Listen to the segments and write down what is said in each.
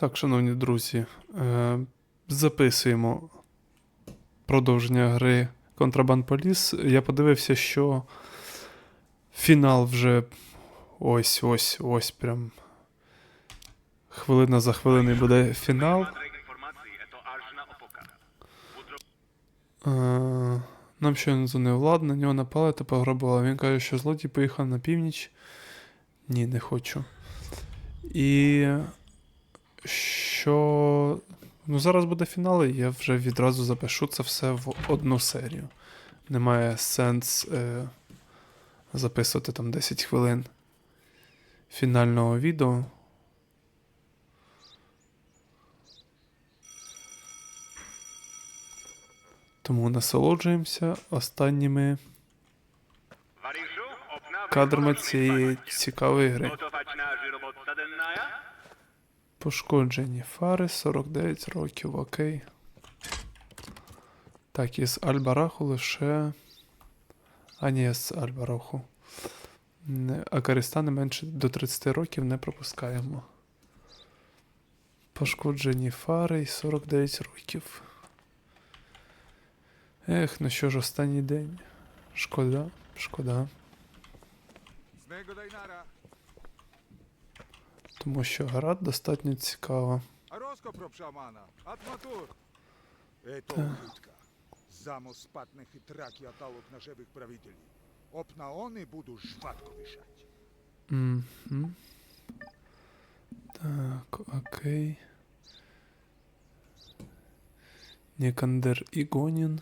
Так, шановні друзі, е, записуємо продовження гри Contraband Police. Я подивився, що фінал вже ось, ось, ось прям. Хвилина за хвилиною буде фінал. Е, Нам щойно дзвонив Влад, на нього напали та пограбували. Він каже, що злодій поїхав на північ. Ні, не хочу. І що. Ну, зараз буде фінал, і я вже відразу запишу це все в одну серію. Немає сенс е, записувати там 10 хвилин фінального відео. Тому насолоджуємося останніми кадрами цієї цікавої гри. Пошкоджені фари 49 років, окей. Так, із Альбараху лише. А ні, з Альбараху. Акаристани менше до 30 років не пропускаємо. Пошкоджені фари і 49 років. Ех, ну що ж, останній день. Шкода, шкода. Dajnara. Тому що гра достатньо цікава. Rozkop szamana. Atmatur. Eto uchutka. Zamo spatne chytraki atałok naszych prawicieli. Opna one budu żwatko wyszać. Мгм. Так, окей. Нікандер Ігонін.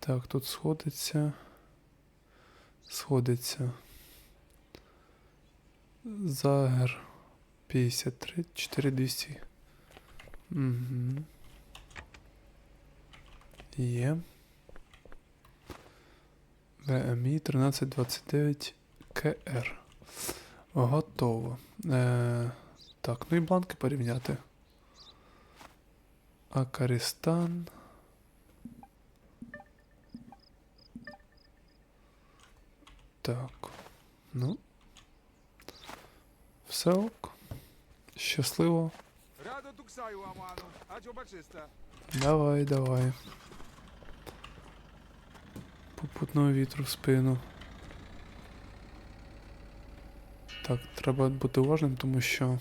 Так, тут сходиться. Сходиться. Загер 53, 4200. Угу. Є. ВМІ 1329 КР. Готово. Е, так, ну і бланки порівняти. Акарістан. Так. Ну. Все ок. Щасливо. Rado tuksaju amanu. A dziobaczysta. Давай, давай. Попутного вітру в спину. Так, треба бути уважним, тому що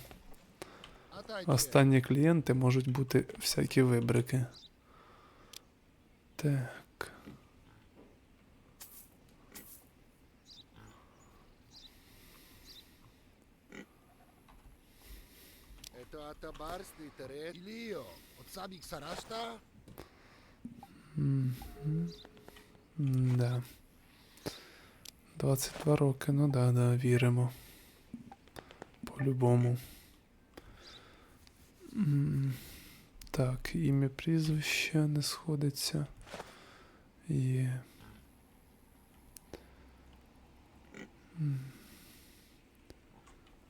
останні клієнти можуть бути всякі вибрики. Так. Это Атабарский терет Илио. От самих Сарашта? Да. 22 роки, ну да, да, віримо. По-любому. Так, ім'я прізвище не сходиться. Є.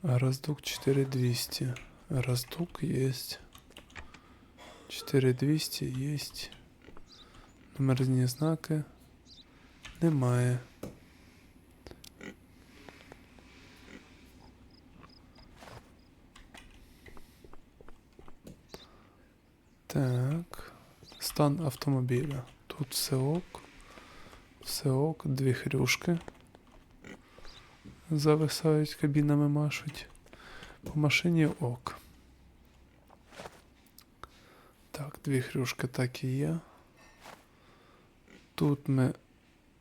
Раздук 4200. Раздук есть. 4200 есть. Номерні знаки немає. Так. Стан автомобіля. Тут все ок. Все ок, дві хрюшки. Зависають, кабінами машуть. По машині ок. Так, дві хрюшки так і є. Тут ми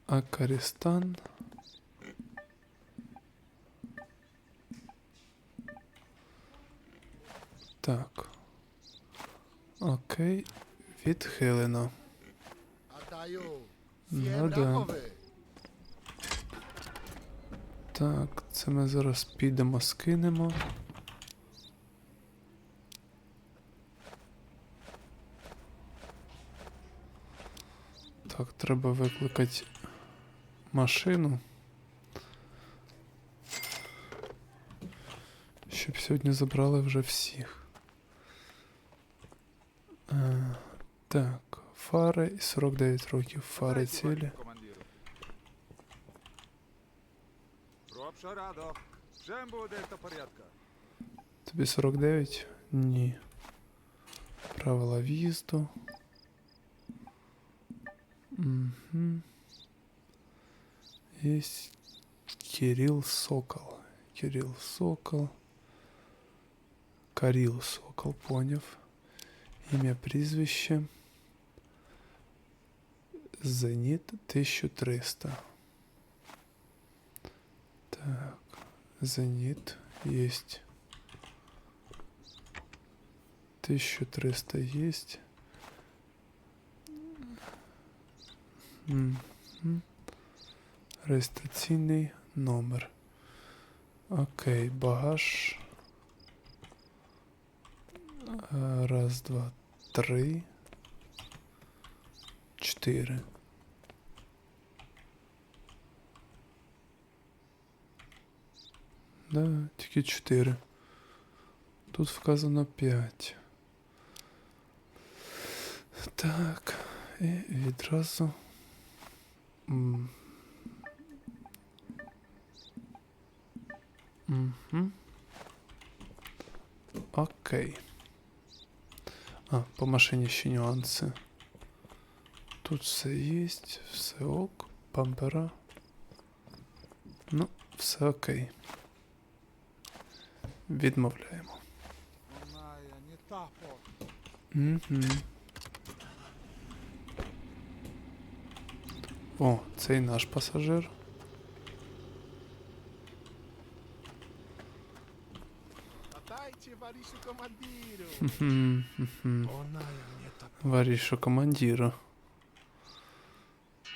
Акарістан. Так. Окей. Відхилено. No Zjem Так, це ми зараз підемо, скинемо. Так, треба викликати машину. Щоб сьогодні забрали вже всіх. Е, так, фари і 49 років. Фари цілі. Тобі 49? Ні. Правила в'їзду. Есть Кирилл Сокол. Кирилл Сокол. Каріл Сокол, поняв. Ім'я, прізвище. Зеніт 1300. Так. Зенит есть. 1300 есть. Мгм. Реєстраційний номер. Окей, багаж. Е, Раз, два, три. Чотири. Да, тільки 4. Тут вказано 5. Так. І відразу. Мгм. Окей. А, по машині ще нюанси. Тут все є, все ок, бампера. Ну, все окей. Відмовляємо. Угу. О, цей наш пасажир. Варішу командиру.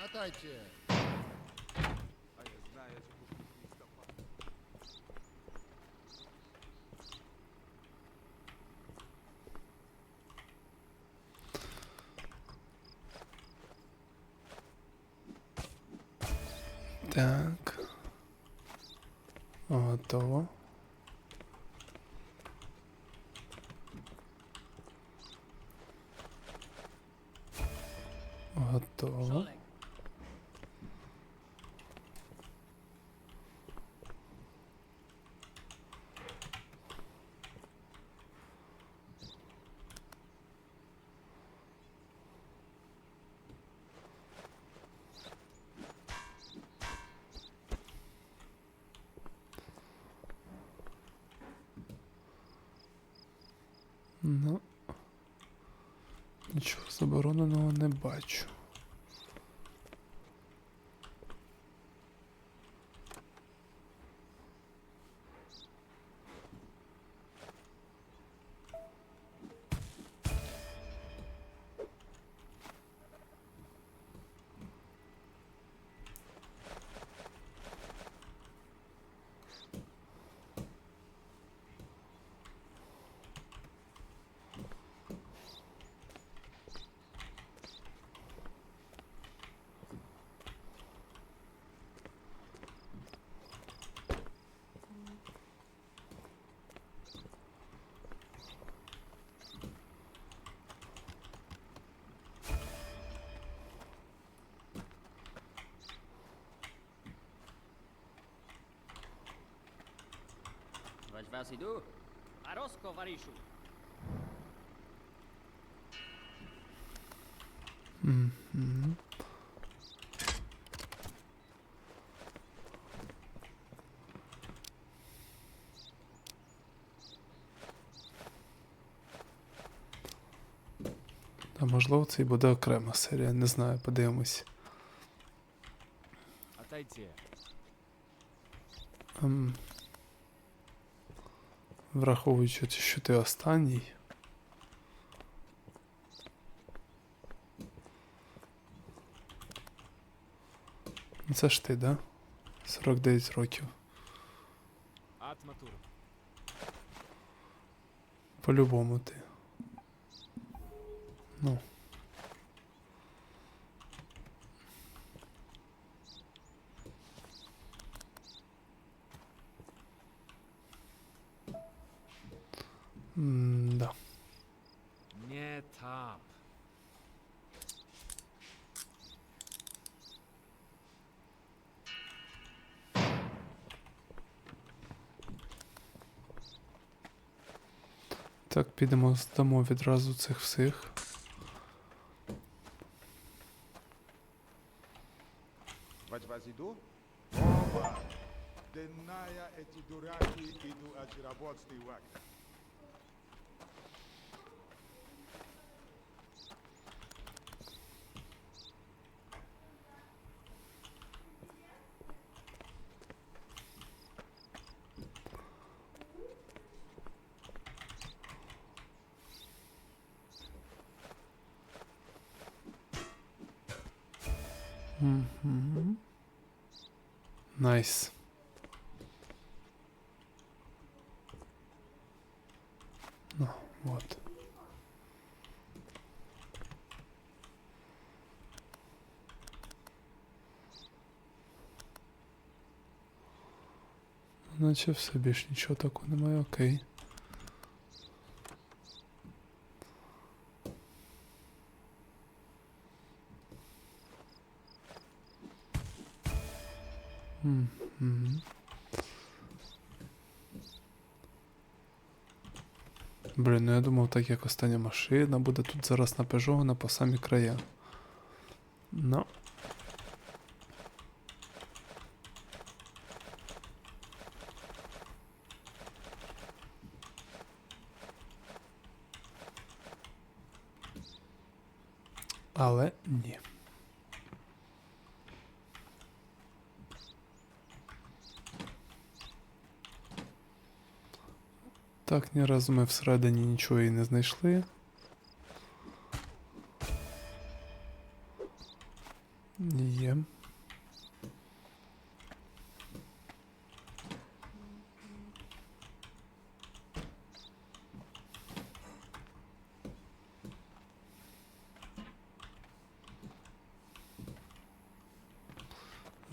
Мотайте. А я знаю, что тут листопад. Так. Готово. Готово. Ну. Нічого забороненого не бачу. Vagy vás jdu? A Rosko, Varišu. Мгм. Можливо, це і буде окрема серія, не знаю, подивимось. Отойти. Ем, Враховуючи, що ти останній. Ну, Це ж ти, да? 49 років. По-любому ти. Ну. М-да. Не там. Так, підемо здамо відразу цих всіх. Вать вас иду? Оба! Денная эти дураки иду вахта. Найс. Ну, вот. Наче все більш нічого такого немає, окей. Так як остання машина буде тут зараз напежована по самі края. Ну. Але ні. Так, ні разу ми всередині нічого і не знайшли. Є.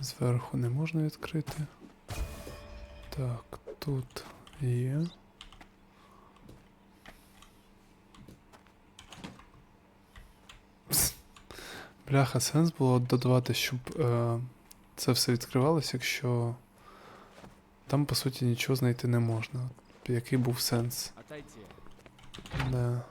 Зверху не можна відкрити. Так, тут є. Бляха, сенс було додавати, щоб е, це все відкривалося, якщо там, по суті, нічого знайти не можна. Який був сенс? Да.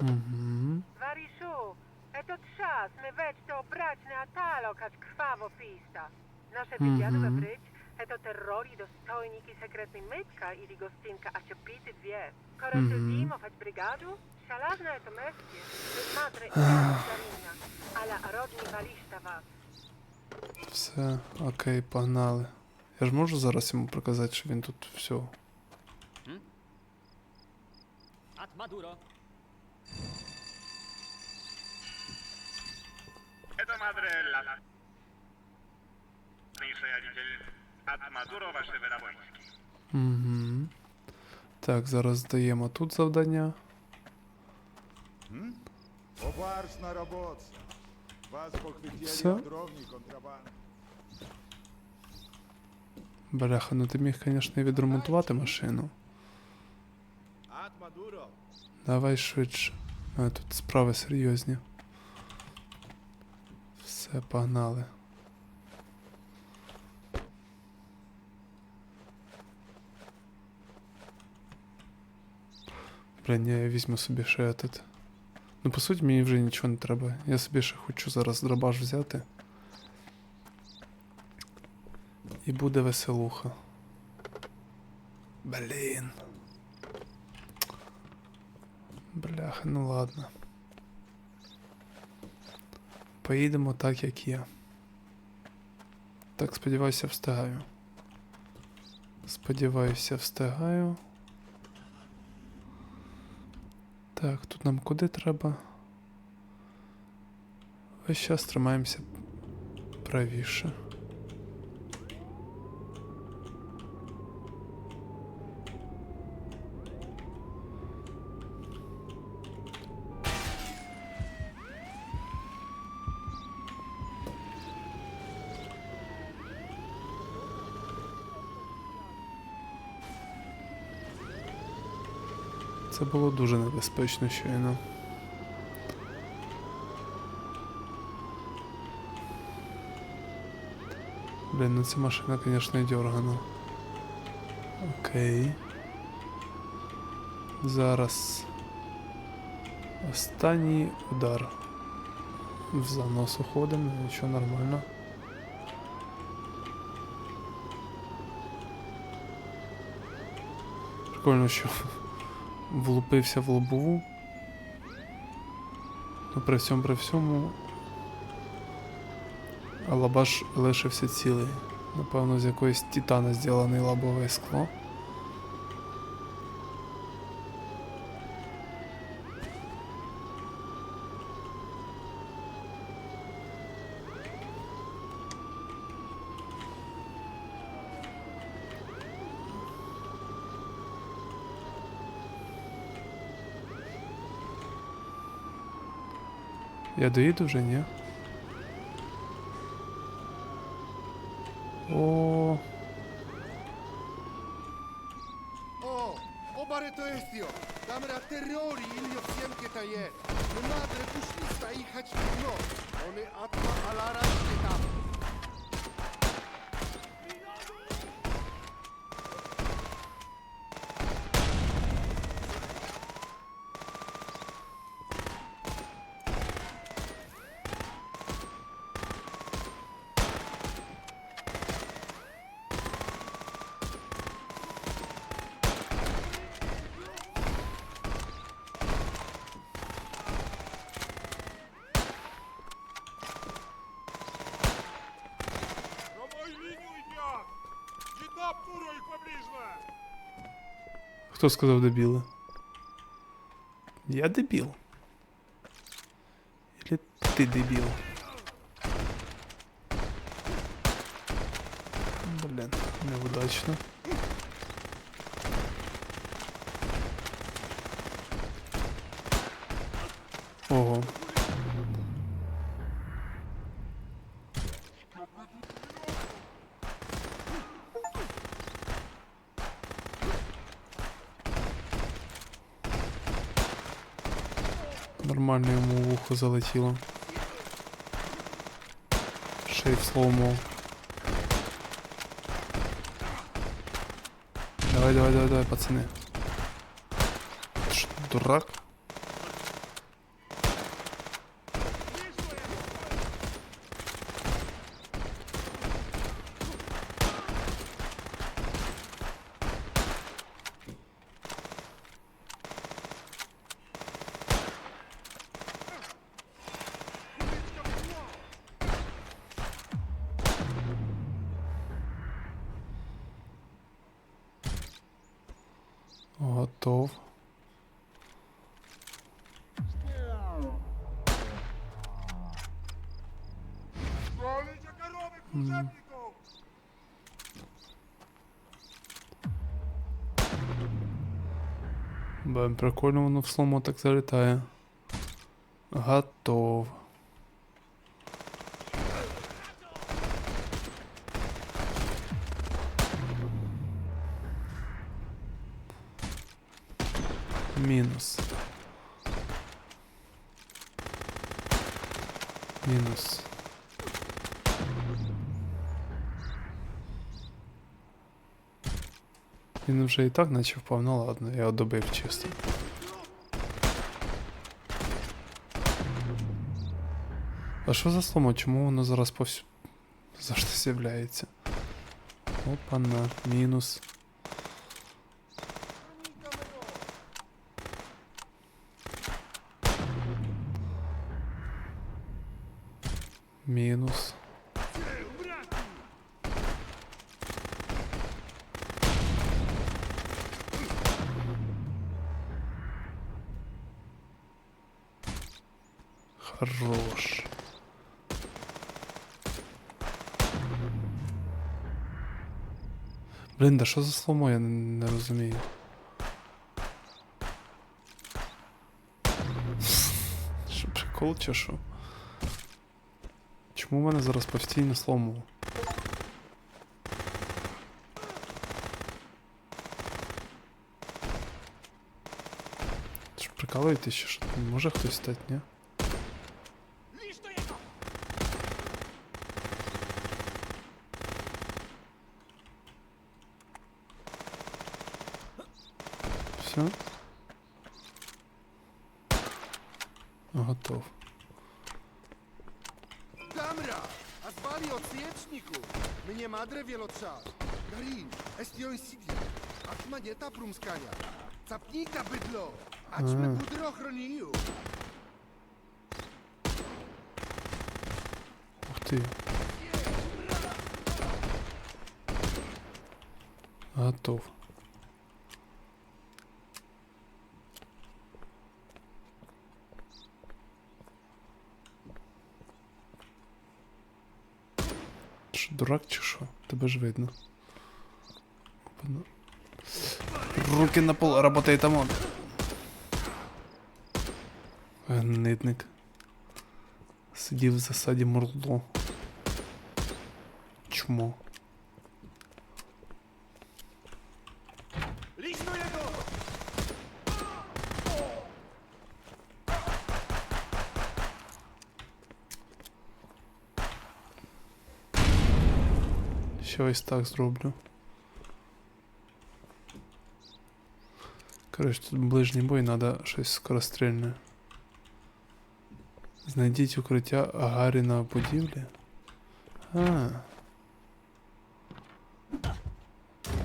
Угу. Variszu, eto czas, my već to obraćne atalo kad krwavo pista. Naše Mhm. wywiadowe bryć, eto terrori dostojniki sekretnej mytka ili gostinka, a će piti dvije. Kore se Mhm. zimować brygadu, szalazna eto mestie, bez matre i zarina, ala rodni waliszta was. Все, окей, погнали. Я ж можу зараз йому проказати, що він тут все. Ad Maduro. Это Мадрелла. Пришелитель. От Мадуро ваши виробойські. Угу. Так, зараз здаємо тут завдання. Обарс работа. Вас похватили Всё? от дровни. Бляха, ну ти міг, звісно, і відремонтувати машину. Давай швидше. А, тут справи серйозні. Все, погнали. Блін, я візьму собі ще этот. Ну, по суті, мені вже нічого не треба. Я собі ще хочу зараз дробаш взяти. І буде веселуха. Блін. Бляха, ну ладно. Поїдемо так, як є. Так, сподіваюся, встигаю. Сподіваюся, встигаю. Так, тут нам куди треба? Весь час тримаємося правіше. Це було дуже небезпечно щойно. Блін, ну ця машина, звісно, і дергана. Окей. Зараз. Останній удар. В занос уходимо, нічого нормально. Прикольно, що влупився в лобову. Ну, при всьому при всьому. Лабаш лишився цілий. Напевно, з якоїсь титана зроблений лобове скло. Я доїду вже, ні? О, O, obare to jest jo. Dam ra terrori ilio wsiemkie ta je. My madre puszli sta хто сказав дебіли? Я дебіл. Или ти дебіл? Блін, неудачно. Залетіло. Ще й слоумо. Давай, давай, давай, давай, пацани. Дурак? Готов. Коровы прикольно воно в сломо так залітає. Готов. Мінус. Мінус. Він вже і так наче впав, ну ладно, я його добив чисто. А що за сломо? Чому воно зараз повс... завжди з'являється? Опа-на, мінус. Мінус. Хорош. Блін, да що за сломо, я не, не розумію. Що прикол чи що? Чому в мене зараз постійно сломало? Ти ще, що там може хтось стати, ні? Все. Готов. Dobra, a zwali od jeczniku. Mnie madre wielotrzas. Garin, estion sigla. Ach manieta prumskania. Capnita bydlo. Aćmy mm. budro chroniu. Uch ty. A to. Дурак чи що? Тебе ж видно. Руки на пол, работай там он. Гнидник. Сидів в засаді мурло. Чмо. Lišno jego! Ще ось так зроблю. Коротше, тут ближній бой, треба щось скорострільне. Знайдіть укриття Агаріна будівлі. А.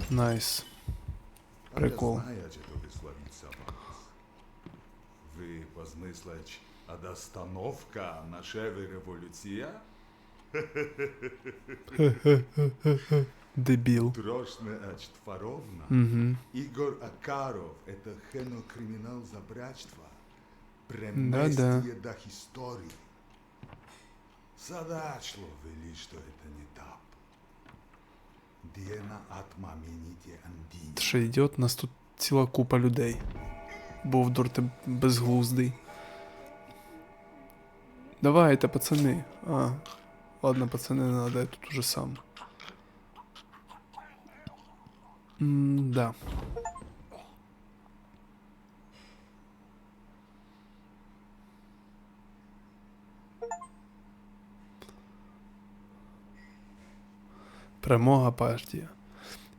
Найс. Прикол. Ви позмислач, а достановка нашева революція? Дебіл. Трошне ач тваровна. Угу. Игорь Акаров – это хенокриминал за брачство. Да-да. Преместие до истории. Задачло вели, что это не так. Диена атма мините андини. Ти що ідіот, У нас тут ціла купа людей. Бовдур ти безглуздий. Давайте, пацани. А. Ладно, пацани, не надо, я тут уже сам. М, да. Перемога партія.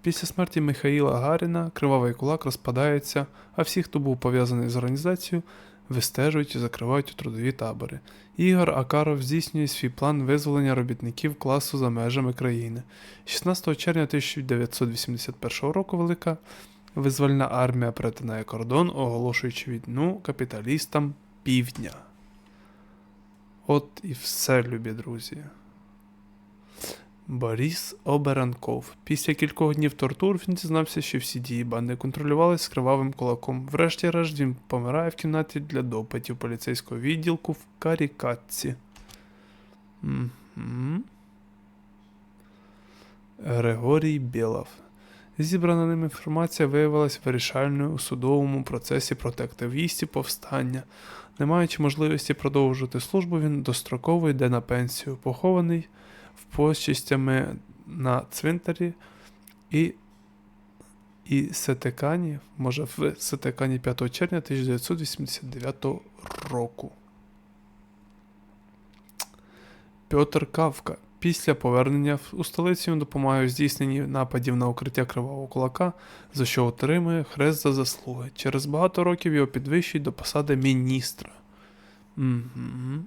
Після смерті Михаїла Гаріна кривавий кулак розпадається, а всі, хто був пов'язаний з організацією, вистежують і закривають у трудові табори. Ігор Акаров здійснює свій план визволення робітників класу за межами країни. 16 червня 1981 року Велика визвольна армія перетинає кордон, оголошуючи війну капіталістам півдня. От і все, любі друзі. Борис Оберанков. Після кількох днів тортур він дізнався, що всі дії банди контролювалися з кривавим кулаком. Врешті-решт він помирає в кімнаті для допитів поліцейського відділку в Карікатці. Мгм. Григорій Білов. Зібрана ним інформація виявилася вирішальною у судовому процесі проти активістів повстання. Не маючи можливості продовжувати службу, він достроково йде на пенсію, похований почистями на цвинтарі і, і Сетекані, може, в Сетекані 5 червня 1989 року. Пьотр Кавка. Після повернення у столицю допомагає у здійсненні нападів на укриття кривавого кулака, за що отримує хрест за заслуги. Через багато років його підвищують до посади міністра. Угу.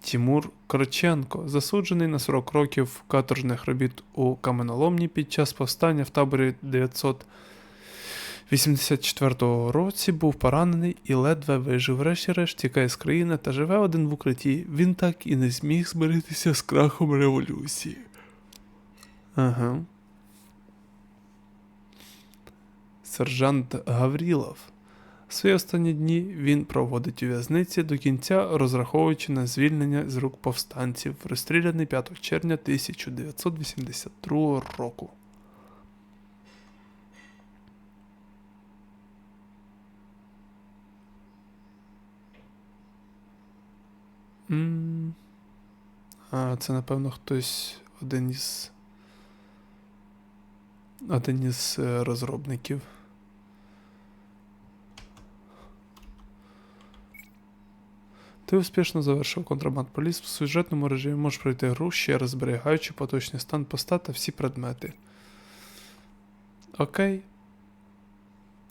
Тімур Корченко, засуджений на 40 років каторжних робіт у каменоломні під час повстання в таборі 984 році, був поранений і ледве вижив. Врешті-решт тікає з країни та живе один в укритті. Він так і не зміг змиритися з крахом революції. Ага. Сержант Гаврілов. Свої останні дні він проводить у в'язниці до кінця, розраховуючи на звільнення з рук повстанців, розстріляний 5 червня 1982 року. А, це, напевно, хтось один із. Один із е, розробників. Ти успішно завершив контрабанд поліс в сюжетному режимі можеш пройти гру ще раз зберігаючи поточний стан поста та всі предмети. Окей.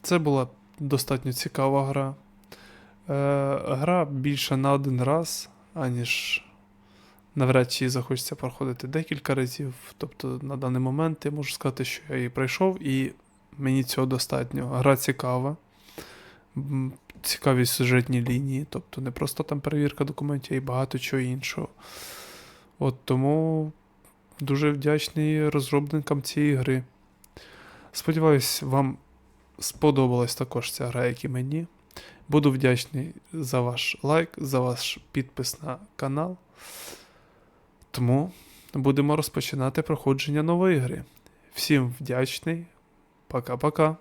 Це була достатньо цікава гра. Е, гра більше на один раз, аніж навряд чи захочеться проходити декілька разів. Тобто на даний момент я можу сказати, що я її пройшов, і мені цього достатньо. Гра цікава. Цікаві сюжетні лінії, тобто не просто там перевірка документів, а й багато чого іншого. От тому дуже вдячний розробникам цієї гри. Сподіваюсь, вам сподобалась також ця гра, як і мені. Буду вдячний за ваш лайк, за ваш підпис на канал. Тому будемо розпочинати проходження нової гри. Всім вдячний. Пока-пока.